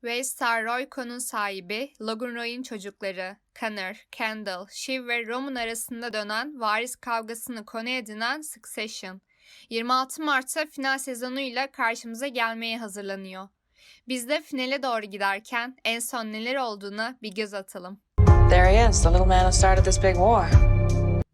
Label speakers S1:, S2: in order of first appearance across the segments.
S1: Waystar Royco'nun sahibi Logan Roy'un çocukları Connor, Kendall, Shiv ve Roman arasında dönen varis kavgasını konu edinen Succession, 26 Mart'ta final sezonuyla karşımıza gelmeye hazırlanıyor. Biz de finale doğru giderken en son neler olduğuna bir göz atalım.
S2: There he is, the little man who started this big war.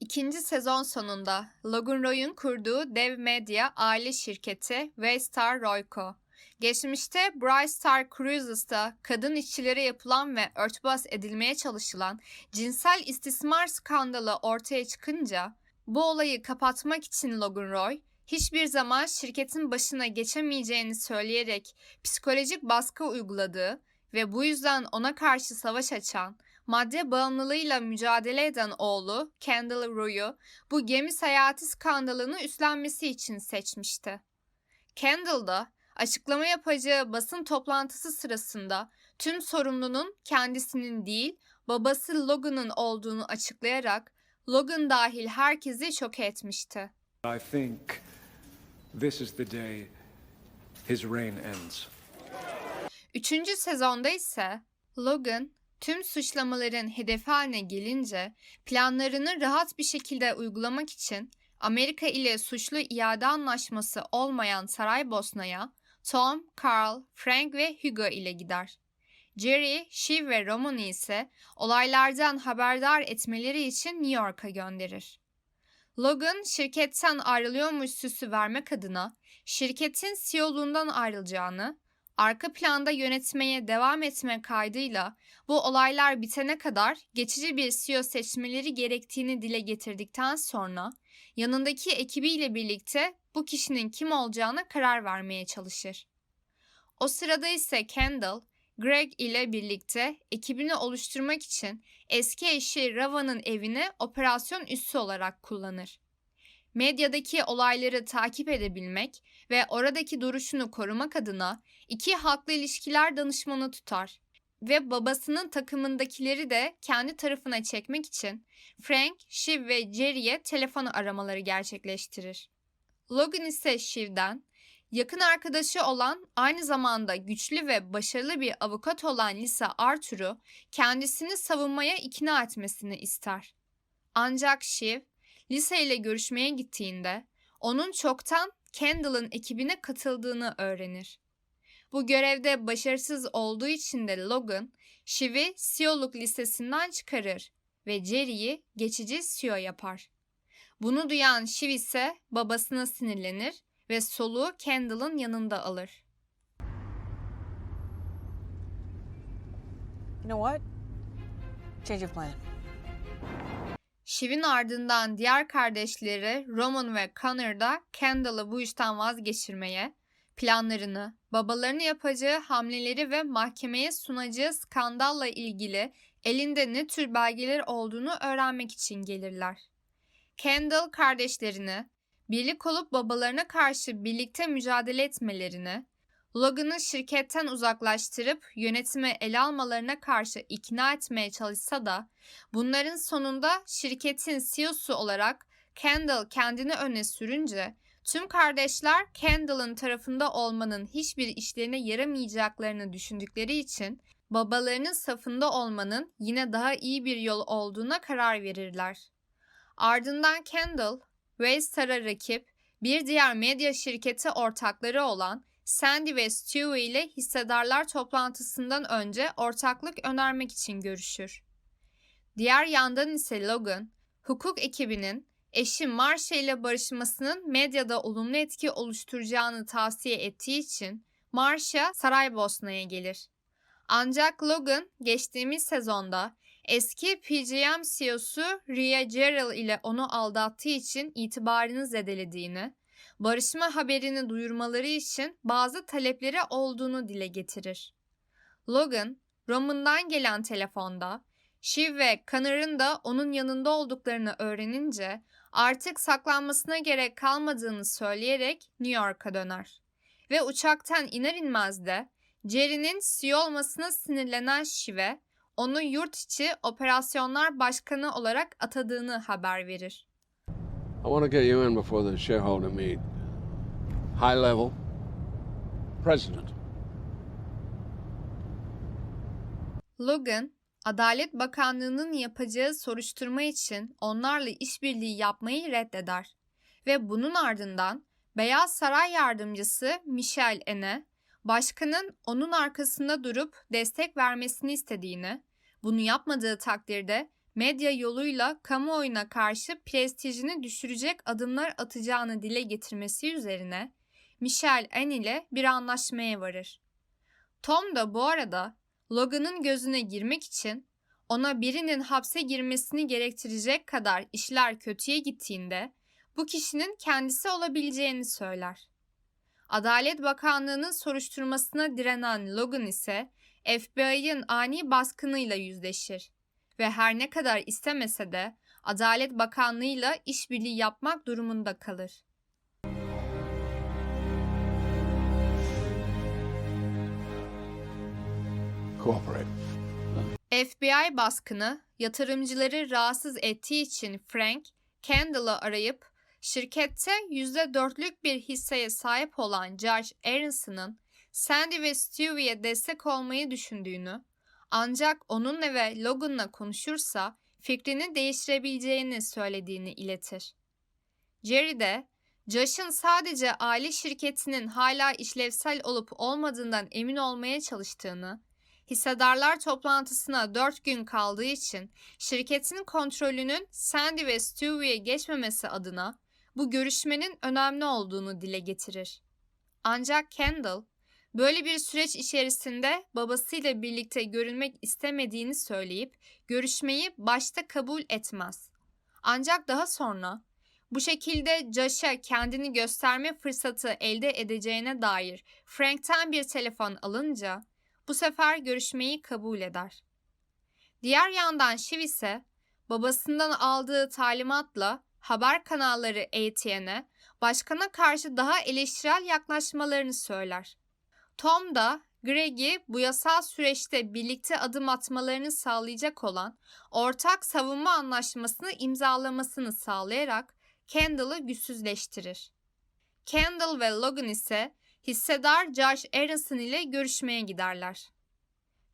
S1: İkinci sezon sonunda Logan Roy'un kurduğu dev medya aile şirketi Waystar Royco. Geçmişte Bright Star Cruises'ta kadın işçilere yapılan ve örtbas edilmeye çalışılan cinsel istismar skandalı ortaya çıkınca bu olayı kapatmak için Logan Roy hiçbir zaman şirketin başına geçemeyeceğini söyleyerek psikolojik baskı uyguladığı ve bu yüzden ona karşı savaş açan madde bağımlılığıyla mücadele eden oğlu Kendall Roy'u bu gemi seyahati skandalını üstlenmesi için seçmişti. Kendall da açıklama yapacağı basın toplantısı sırasında tüm sorumlunun kendisinin değil babası Logan'ın olduğunu açıklayarak Logan dahil herkesi şok etmişti.
S3: I think this is the day his reign ends.
S1: Üçüncü sezonda ise Logan tüm suçlamaların hedefi haline gelince planlarını rahat bir şekilde uygulamak için Amerika ile suçlu iade anlaşması olmayan Saraybosna'ya Tom, Carl, Frank ve Hugo ile gider. Jerry, Shiv ve Roman'ı ise olaylardan haberdar etmeleri için New York'a gönderir. Logan şirketten ayrılıyormuş süsü vermek adına şirketin CEO'luğundan ayrılacağını, arka planda yönetmeye devam etme kaydıyla bu olaylar bitene kadar geçici bir CEO seçmeleri gerektiğini dile getirdikten sonra yanındaki ekibiyle birlikte bu kişinin kim olacağına karar vermeye çalışır. O sırada ise Kendall, Greg ile birlikte ekibini oluşturmak için eski eşi Rava'nın evini operasyon üssü olarak kullanır. Medyadaki olayları takip edebilmek ve oradaki duruşunu korumak adına iki haklı ilişkiler danışmanı tutar ve babasının takımındakileri de kendi tarafına çekmek için Frank, Shiv ve Jerry'e telefonu aramaları gerçekleştirir. Logan ise Shiv'den yakın arkadaşı olan aynı zamanda güçlü ve başarılı bir avukat olan Lisa Arthur'u kendisini savunmaya ikna etmesini ister. Ancak Shiv, Lisa ile görüşmeye gittiğinde onun çoktan Kendall'ın ekibine katıldığını öğrenir. Bu görevde başarısız olduğu için de Logan, Shiv'i CEO'luk listesinden çıkarır ve Jerry'i geçici CEO yapar. Bunu duyan Shiv ise babasına sinirlenir ve soluğu Kendall'ın yanında alır.
S2: You know what? Change of plan.
S1: Shiv'in ardından diğer kardeşleri Roman ve Connor da Kendall'ı bu işten vazgeçirmeye, planlarını, babalarını yapacağı hamleleri ve mahkemeye sunacağı skandalla ilgili elinde ne tür belgeler olduğunu öğrenmek için gelirler. Kendall kardeşlerini, birlik olup babalarına karşı birlikte mücadele etmelerini, Logan'ı şirketten uzaklaştırıp yönetimi ele almalarına karşı ikna etmeye çalışsa da bunların sonunda şirketin CEO'su olarak Kendall kendini öne sürünce tüm kardeşler Kendall'ın tarafında olmanın hiçbir işlerine yaramayacaklarını düşündükleri için babalarının safında olmanın yine daha iyi bir yol olduğuna karar verirler. Ardından Kendall, Waystar'a rakip bir diğer medya şirketi ortakları olan Sandy ve Stewie ile hissedarlar toplantısından önce ortaklık önermek için görüşür. Diğer yandan ise Logan, hukuk ekibinin eşi Marsha ile barışmasının medyada olumlu etki oluşturacağını tavsiye ettiği için Marsha Saraybosna'ya gelir. Ancak Logan geçtiğimiz sezonda eski PGM CEO'su Rhea Gerald ile onu aldattığı için itibarını zedelediğini, barışma haberini duyurmaları için bazı talepleri olduğunu dile getirir. Logan, Roman'dan gelen telefonda Shiv ve Connor'ın da onun yanında olduklarını öğrenince artık saklanmasına gerek kalmadığını söyleyerek New York'a döner. Ve uçaktan iner inmez de Jerry'nin CEO olmasına sinirlenen Shiv'e onu yurt içi operasyonlar başkanı olarak atadığını haber verir.
S4: I want to get you in before the shareholder meet. High level. President.
S1: Logan, Adalet Bakanlığı'nın yapacağı soruşturma için onlarla işbirliği yapmayı reddeder ve bunun ardından Beyaz Saray Yardımcısı Michelle Ene, başkanın onun arkasında durup destek vermesini istediğini, bunu yapmadığı takdirde medya yoluyla kamuoyuna karşı prestijini düşürecek adımlar atacağını dile getirmesi üzerine Michelle Anne ile bir anlaşmaya varır. Tom da bu arada Logan'ın gözüne girmek için ona birinin hapse girmesini gerektirecek kadar işler kötüye gittiğinde bu kişinin kendisi olabileceğini söyler. Adalet Bakanlığı'nın soruşturmasına direnen Logan ise FBI'ın ani baskınıyla yüzleşir ve her ne kadar istemese de Adalet Bakanlığı'yla işbirliği yapmak durumunda kalır.
S4: Cooperate.
S1: FBI baskını yatırımcıları rahatsız ettiği için Frank, Kendall'ı arayıp şirkette %4'lük bir hisseye sahip olan George Aronson'ın Sandy ve Stewie'ye destek olmayı düşündüğünü, ancak onunla ve Logan'la konuşursa fikrini değiştirebileceğini söylediğini iletir. Jerry de Josh'ın sadece aile şirketinin hala işlevsel olup olmadığından emin olmaya çalıştığını, hissedarlar toplantısına 4 gün kaldığı için şirketin kontrolünün Sandy ve Stewie'ye geçmemesi adına bu görüşmenin önemli olduğunu dile getirir. Ancak Kendall, böyle bir süreç içerisinde babasıyla birlikte görülmek istemediğini söyleyip görüşmeyi başta kabul etmez. Ancak daha sonra bu şekilde Josh'a kendini gösterme fırsatı elde edeceğine dair Frank'ten bir telefon alınca bu sefer görüşmeyi kabul eder. Diğer yandan Shiv ise babasından aldığı talimatla haber kanalları ATN'e başkana karşı daha eleştirel yaklaşmalarını söyler. Tom da Greg'i bu yasal süreçte birlikte adım atmalarını sağlayacak olan ortak savunma anlaşmasını imzalamasını sağlayarak Kendall'ı güçsüzleştirir. Kendall ve Logan ise hissedar Josh Aronson ile görüşmeye giderler.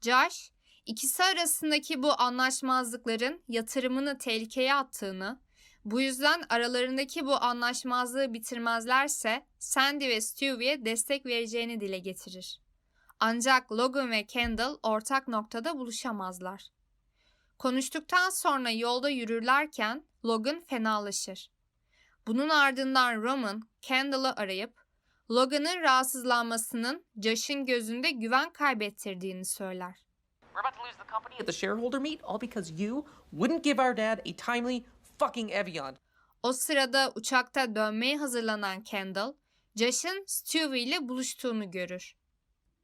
S1: Josh, ikisi arasındaki bu anlaşmazlıkların yatırımını tehlikeye attığını, bu yüzden aralarındaki bu anlaşmazlığı bitirmezlerse Sandy ve Stewie'ye destek vereceğini dile getirir. Ancak Logan ve Kendall ortak noktada buluşamazlar. Konuştuktan sonra yolda yürürlerken Logan fenalaşır. Bunun ardından Roman Kendall'ı arayıp Logan'ın rahatsızlanmasının Josh'ın gözünde güven kaybettirdiğini söyler.
S5: We're about to lose the company at the shareholder meet all because you wouldn't give our dad a timely fucking Evian.
S1: O sırada uçakta dönmeye hazırlanan Kendall, Josh'ın Stewie ile buluştuğunu görür.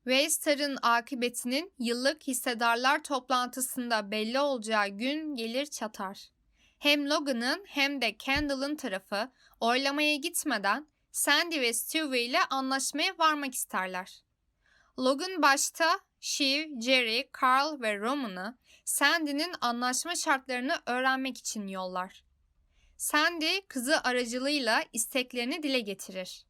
S1: Waystar'ın akıbetinin yıllık hissedarlar toplantısında belli olacağı gün gelir çatar. Hem Logan'ın hem de Kendall'ın tarafı oylamaya gitmeden Sandy ve Stewie ile anlaşmaya varmak isterler. Logan başta Shiv, Jerry, Carl ve Roman'ı Sandy'nin anlaşma şartlarını öğrenmek için yollar. Sandy kızı aracılığıyla isteklerini dile getirir.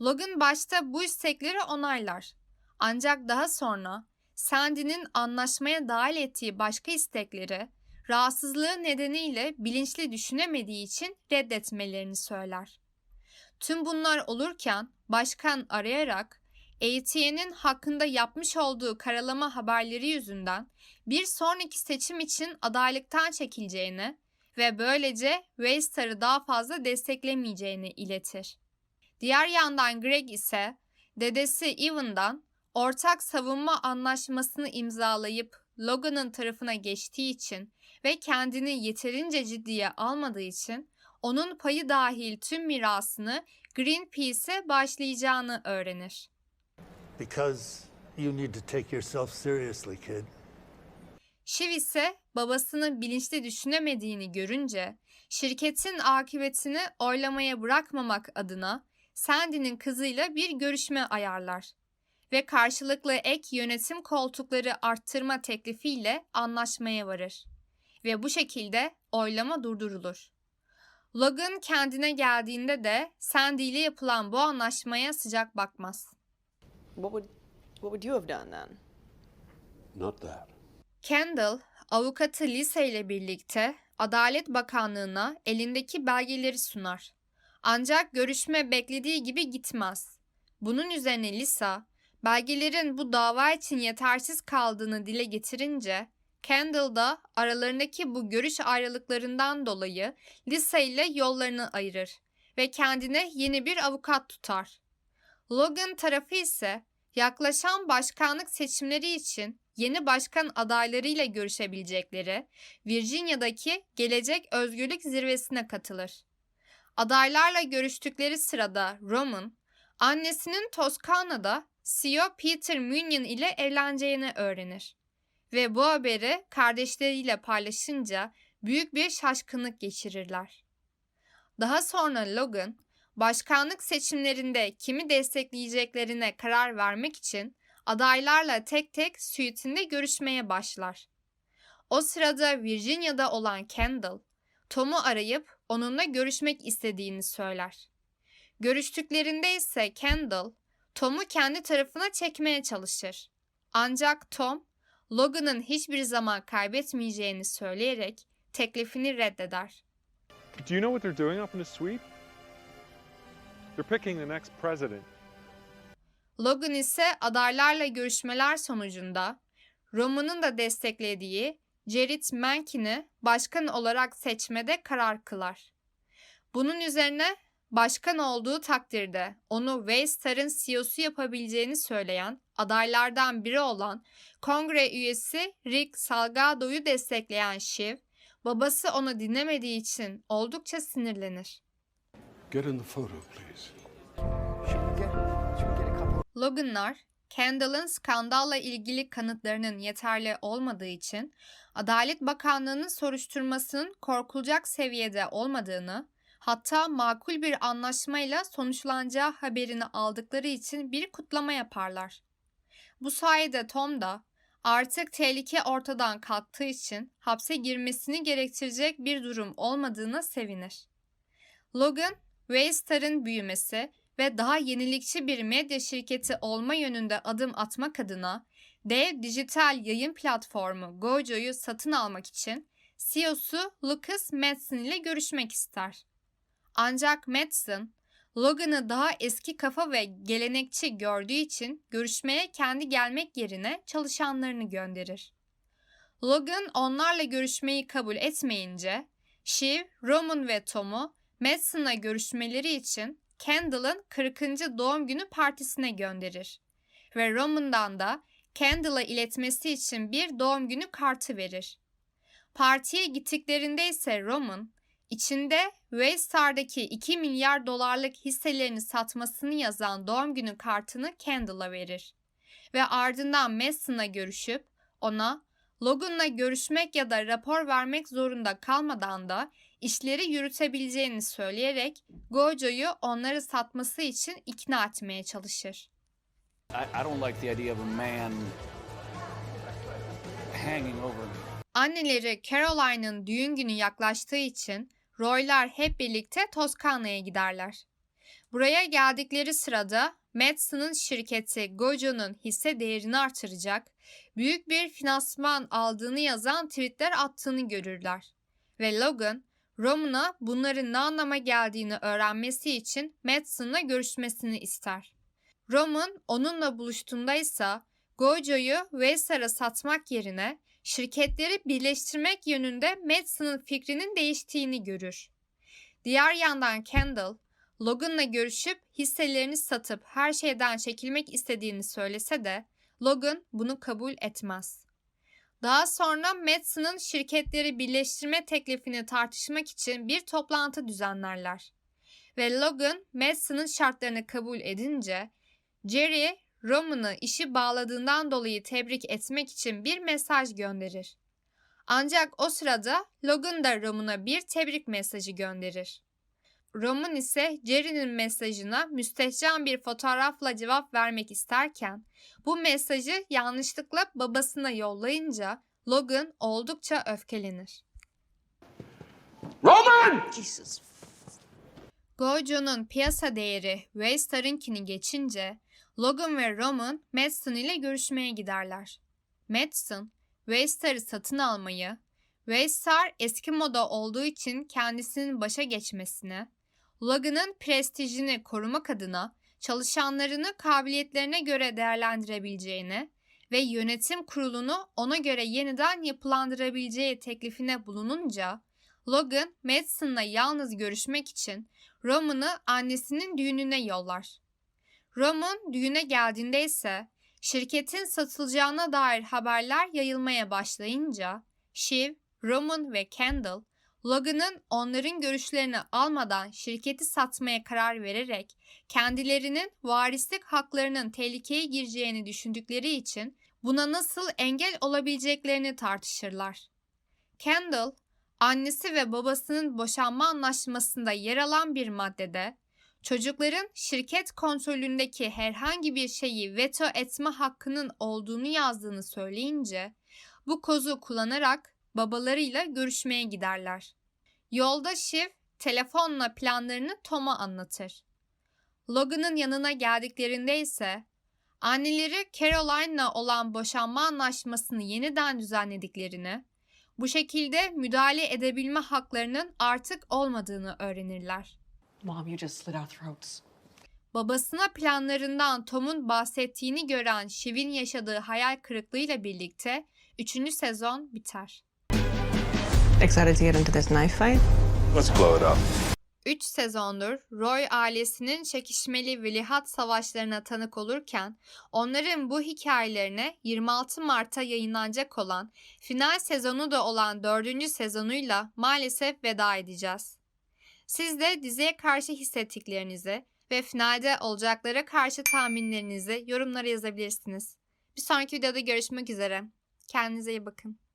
S1: Logan başta bu istekleri onaylar. Ancak daha sonra Sandy'nin anlaşmaya dahil ettiği başka istekleri rahatsızlığı nedeniyle bilinçli düşünemediği için reddetmelerini söyler. Tüm bunlar olurken başkan arayarak ATN'in hakkında yapmış olduğu karalama haberleri yüzünden bir sonraki seçim için adaylıktan çekileceğini ve böylece Waystar'ı daha fazla desteklemeyeceğini iletir. Diğer yandan Greg ise dedesi Evan'dan ortak savunma anlaşmasını imzalayıp Logan'ın tarafına geçtiği için ve kendini yeterince ciddiye almadığı için onun payı dahil tüm mirasını Greenpeace'e başlayacağını öğrenir.
S6: Because you need to take yourself seriously, kid.
S1: Shiv ise babasını bilinçli düşünemediğini görünce şirketin akıbetini oylamaya bırakmamak adına Sandy'nin kızıyla bir görüşme ayarlar ve karşılıklı ek yönetim koltukları arttırma teklifiyle anlaşmaya varır ve bu şekilde oylama durdurulur. Logan kendine geldiğinde de Sandy ile yapılan bu anlaşmaya sıcak bakmaz.
S2: What would what would you have done then?
S4: Not that.
S1: Kendall, avukatı Lisa ile birlikte Adalet Bakanlığı'na elindeki belgeleri sunar. Ancak görüşme beklediği gibi gitmez. Bunun üzerine Lisa, belgelerin bu dava için yetersiz kaldığını dile getirince, Kendall da aralarındaki bu görüş ayrılıklarından dolayı Lisa ile yollarını ayırır ve kendine yeni bir avukat tutar. Logan tarafı ise yaklaşan başkanlık seçimleri için yeni başkan adaylarıyla görüşebilecekleri Virginia'daki Gelecek Özgürlük Zirvesi'ne katılır. Adaylarla görüştükleri sırada Roman, annesinin Toskana'da CEO Peter Munion ile evleneceğini öğrenir. Ve bu haberi kardeşleriyle paylaşınca büyük bir şaşkınlık geçirirler. Daha sonra Logan, başkanlık seçimlerinde kimi destekleyeceklerine karar vermek için adaylarla tek tek suitinde görüşmeye başlar. O sırada Virginia'da olan Kendall, Tom'u arayıp onunla görüşmek istediğini söyler. Görüştüklerinde ise Kendall, Tom'u kendi tarafına çekmeye çalışır. Ancak Tom, Logan'ın hiçbir zaman kaybetmeyeceğini söyleyerek teklifini reddeder.
S7: Do you know what they're doing up in the suite? They're picking the next president.
S1: Logan ise adaylarla görüşmeler sonucunda Roman'ın da desteklediği Jared Menken'i başkan olarak seçmede karar kılar. Bunun üzerine başkan olduğu takdirde onu Waystar'ın CEO'su yapabileceğini söyleyen adaylardan biri olan kongre üyesi Rick Salgado'yu destekleyen Shiv, babası onu dinlemediği için oldukça sinirlenir.
S4: Get in the photo, please.
S1: Loganlar, Kendall'ın skandalla ilgili kanıtlarının yeterli olmadığı için Adalet Bakanlığı'nın soruşturmasının korkulacak seviyede olmadığını, hatta makul bir anlaşmayla sonuçlanacağı haberini aldıkları için bir kutlama yaparlar. Bu sayede Tom da artık tehlike ortadan kalktığı için hapse girmesini gerektirecek bir durum olmadığına sevinir. Logan, Waystar'ın büyümesi ve daha yenilikçi bir medya şirketi olma yönünde adım atmak adına dev dijital yayın platformu Gojo'yu satın almak için CEO'su Lucas Madsen ile görüşmek ister. Ancak Madsen, Logan'ı daha eski kafa ve gelenekçi gördüğü için görüşmeye kendi gelmek yerine çalışanlarını gönderir. Logan onlarla görüşmeyi kabul etmeyince, Shiv, Roman ve Tom'u Madsen'la görüşmeleri için Kendall'ın 40. doğum günü partisine gönderir ve Roman'dan da Kendall'a iletmesi için bir doğum günü kartı verir. Partiye gittiklerinde ise Roman, içinde Waystar'daki 2 milyar dolarlık hisselerini satmasını yazan doğum günü kartını Kendall'a verir. Ve ardından Mason'la görüşüp ona Logan'la görüşmek ya da rapor vermek zorunda kalmadan da işleri yürütebileceğini söyleyerek Gojo'yu onları satması için ikna etmeye çalışır.
S8: I, I don't like the idea of a man hanging over me.
S1: Anneleri Caroline'ın düğün günü yaklaştığı için Roy'lar hep birlikte Toskana'ya giderler. Buraya geldikleri sırada Madsen'ın şirketi Gojo'nun hisse değerini artıracak, büyük bir finansman aldığını yazan tweetler attığını görürler. Ve Logan, Roman'a bunların ne anlama geldiğini öğrenmesi için Madsen'la görüşmesini ister. Roman onunla buluştuğunda ise Gojo'yu Waystar'a satmak yerine şirketleri birleştirmek yönünde Madsen'ın fikrinin değiştiğini görür. Diğer yandan Kendall, Logan'la görüşüp hisselerini satıp her şeyden çekilmek istediğini söylese de Logan bunu kabul etmez. Daha sonra Madsen'ın şirketleri birleştirme teklifini tartışmak için bir toplantı düzenlerler. Ve Logan, Madsen'ın şartlarını kabul edince, Jerry, Roman'ı işi bağladığından dolayı tebrik etmek için bir mesaj gönderir. Ancak o sırada Logan da Roman'a bir tebrik mesajı gönderir. Roman ise Jerry'nin mesajına müstehcen bir fotoğrafla cevap vermek isterken bu mesajı yanlışlıkla babasına yollayınca Logan oldukça öfkelenir.
S4: Roman!
S2: Jesus.
S1: Gojo'nun piyasa değeri Waystar'ınkini geçince Logan ve Roman Madsen ile görüşmeye giderler. Madsen, Waystar'ı satın almayı, Waystar eski moda olduğu için kendisinin başa geçmesini, Logan'ın prestijini korumak adına çalışanlarını kabiliyetlerine göre değerlendirebileceğini ve yönetim kurulunu ona göre yeniden yapılandırabileceği teklifine bulununca, Logan, Madison'la yalnız görüşmek için Roman'ı annesinin düğününe yollar. Roman düğüne geldiğinde ise şirketin satılacağına dair haberler yayılmaya başlayınca Shiv, Roman ve Kendall Logan'ın onların görüşlerini almadan şirketi satmaya karar vererek kendilerinin varislik haklarının tehlikeye gireceğini düşündükleri için buna nasıl engel olabileceklerini tartışırlar. Kendall, annesi ve babasının boşanma anlaşmasında yer alan bir maddede çocukların şirket kontrolündeki herhangi bir şeyi veto etme hakkının olduğunu yazdığını söyleyince bu kozu kullanarak babalarıyla görüşmeye giderler. Yolda Shiv telefonla planlarını Tom'a anlatır. Logan'ın yanına geldiklerinde ise anneleri Caroline'la olan boşanma anlaşmasını yeniden düzenlediklerini, bu şekilde müdahale edebilme haklarının artık olmadığını öğrenirler.
S2: Mom, you just slit our throats.
S1: Babasına planlarından Tom'un bahsettiğini gören Shiv'in yaşadığı hayal kırıklığıyla birlikte 3. sezon biter.
S9: Excited to get into this knife fight?
S4: Let's blow it up.
S1: 3 sezondur Roy ailesinin çekişmeli velihat savaşlarına tanık olurken onların bu hikayelerine 26 Mart'ta yayınlanacak olan final sezonu da olan 4. sezonuyla maalesef veda edeceğiz. Siz de diziye karşı hissettiklerinizi ve finalde olacaklara karşı tahminlerinizi yorumlara yazabilirsiniz. Bir sonraki videoda görüşmek üzere. Kendinize iyi bakın.